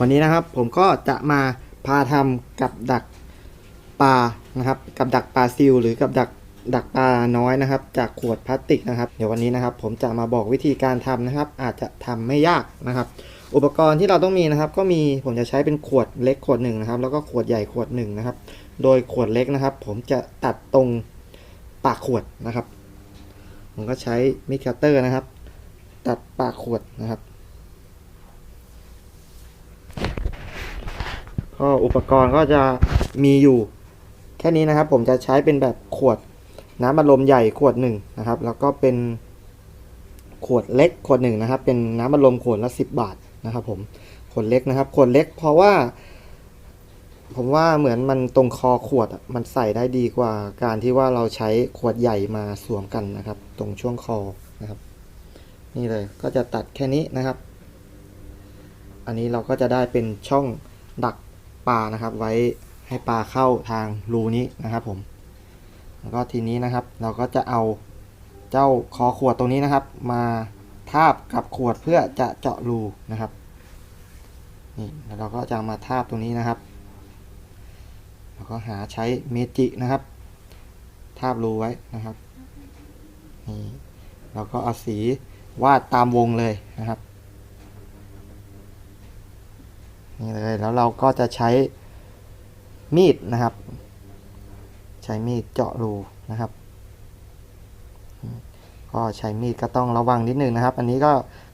วันนี้นะครับผมก็จะมาพาทำกับดักปลานะครับ กับดักปลาซิลหรือกับดักดักปลาน้อยนะครับ จากขวดพลาสติกนะครับ เดี๋ยววันนี้นะครับ ผมจะมาบอกวิธีการทำนะครับ อาจจะทำไม่ยากนะครับ อุปกรณ์ที่เราต้องมีนะครับ ก็มีผมจะใช้เป็นขวดเล็กขวดหนึ่งนะครับ แล้วก็ขวดใหญ่ขวดหนึ่งนะครับ โดยขวดเล็กนะครับ ผมจะตัดตรงปากขวดนะครับ ผมก็ใช้มิดคัตเตอร์นะครับ ตัดปากขวดนะครับ ก็อุปกรณ์ก็จะมีอยู่ แค่นี้นะครับ ผมจะใช้เป็นแบบขวดน้ำอัดลมใหญ่ขวดหนึ่งนะครับ แล้วก็เป็นขวดเล็กขวดหนึ่งนะครับ เป็นน้ำอัดลมขวดละสิบบาทนะครับ ผมขวดเล็กนะครับ ขวดเล็กเพราะว่า ผมว่าเหมือนมันตรงคอขวดมันใส่ได้ดีกว่า การที่ว่าเราใช้ขวดใหญ่มาสวมกันนะครับ ตรงช่วงคอนะครับ นี่เลยก็จะตัดแค่นี้นะครับ อันนี้เราก็จะได้เป็นช่องดัก ปลานะครับ ไว้ให้ปลาเข้าทางรูนี้นะครับผม แล้วก็ทีนี้นะครับ เราก็จะเอาเจ้าคอขวดตรงนี้นะครับ มาทาบกับขวดเพื่อจะเจาะรูนะครับนี่แล้วเราก็จะมาทาบตรงนี้นะครับแล้วก็หาใช้เมจินะครับ ทาบรูไว้นะครับนี่เราก็เอาสีวาดตามวงเลยนะครับ นี่เลยแล้วเราก็จะใช้มีดนะครับ ใช้มีดเจาะรูนะครับ ก็ใช้มีดก็ต้องระวังนิดนึงนะครับ อันนี้ก็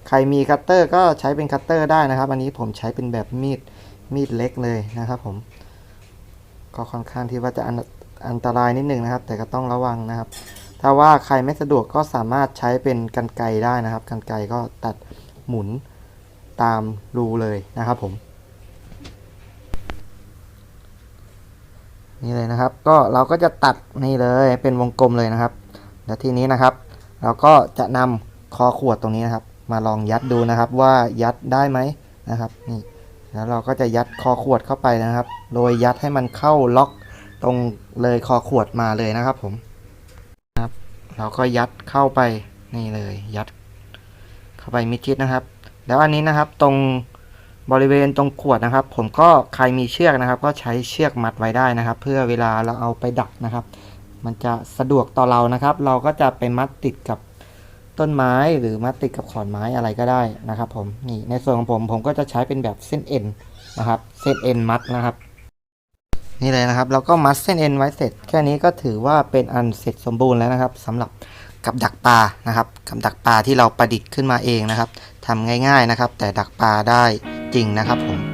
ใครมีคัตเตอร์ก็ใช้เป็นคัตเตอร์ได้นะครับ อันนี้ผมใช้เป็นแบบมีดมีดเล็กเลยนะครับ ผม ก็ค่อนข้างที่ว่าจะอันอันตรายนิดนึงนะครับ แต่ก็ต้องระวังนะครับ ถ้าว่าใครไม่สะดวกก็สามารถใช้เป็นกันไกรได้นะครับกันไกรก็ตัดหมุนตามรูเลยนะครับผม นี่เลยนะครับ ก็เราก็จะตัดนี่เลยเป็นวงกลมเลยนะครับ แล้วทีนี้นะครับ เราก็จะนำคอขวดตรงนี้นะครับ มาลองยัดดูนะครับว่ายัดได้ไหมนะครับนี่แล้วเราก็จะยัดคอขวดเข้าไปนะครับ โดยยัดให้มันเข้าล็อกตรงเลยคอขวดมาเลยนะครับผมนะครับ เราก็ยัดเข้าไปนี่เลย ยัดเข้าไปมิดชิดนะครับ แล้วอันนี้นะครับตรง บริเวณตรงขวดนะครับ ผมก็ใครมีเชือกนะครับ ก็ใช้เชือกมัดไว้ได้นะครับ เพื่อเวลาเราเอาไปดักนะครับ มันจะสะดวกต่อเรานะครับ เราก็จะไปมัดติดกับต้นไม้หรือมัดติดกับขอนไม้อะไรก็ได้นะครับ ผมนี่ในส่วนของผมผมก็จะใช้เป็นแบบเส้นเอ็นนะครับ เส้นเอ็นมัดนะครับนี่เลยนะครับ เราก็มัดเส้นเอ็นไว้เสร็จ แค่นี้ก็ถือว่าเป็นอันเสร็จสมบูรณ์แล้วนะครับสำหรับกับดักปลานะครับ กับดักปลาที่เราประดิษฐ์ขึ้นมาเองนะครับทำง่าย ๆนะครับ แต่ดักปลาได้ ริงนะครับผม